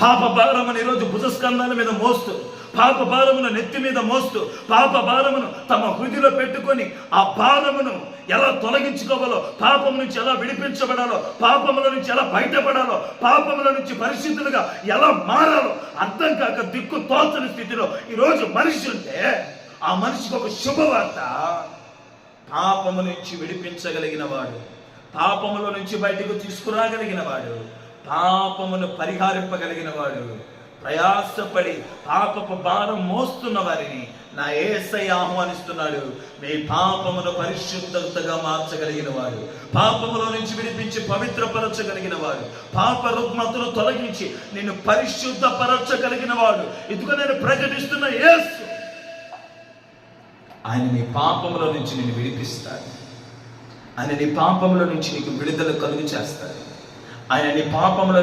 పాప భారమును ఈరోజు భుజస్కంధాల మీద మోస్తూ పాప భారమును నెత్తి మీద మోస్తూ పాప భారమును తమ హృదిలో పెట్టుకొని ఆ భారమును ఎలా తొలగించుకోవాలో పాపం నుంచి ఎలా విడిపించబడాలో పాపముల నుంచి ఎలా బయటపడాలో పాపముల నుంచి పరిశుద్ధులుగా ఎలా మారాలో అర్థం కాక దిక్కు తోచని స్థితిలో ఈరోజు మనిషి ఉంటే ఆ మనిషికి ఒక శుభవార్త. పాపము నుంచి విడిపించగలిగిన వాడు పాపముల నుంచి బయటకు తీసుకురాగలిగిన వాడు పాపమును పరిహారింపగలిగిన వాడు. ప్రయాసపడి పాపపు భారం మోస్తున్న వారిని నా ఏసై ఆహ్వానిస్తున్నాడు. మీ పాపమును పరిశుద్ధతగా మార్చగలిగిన వాడు. పాపముల నుంచి విడిపించి పవిత్రపరచగలిగిన వాడు. పాప రుగ్మతను తొలగించి నిన్ను పరిశుద్ధపరచగలిగిన వాడు. ఇదిగో నేను ప్రకటిస్తున్న ఏసు ఆయన నీ పాపముల నుంచి నిన్ను విడిపిస్తాడు. ఆయన నీ పాపముల నుంచి నీకు విడుదల కలుగు చేస్తాడు ఆయన నీ పాపముల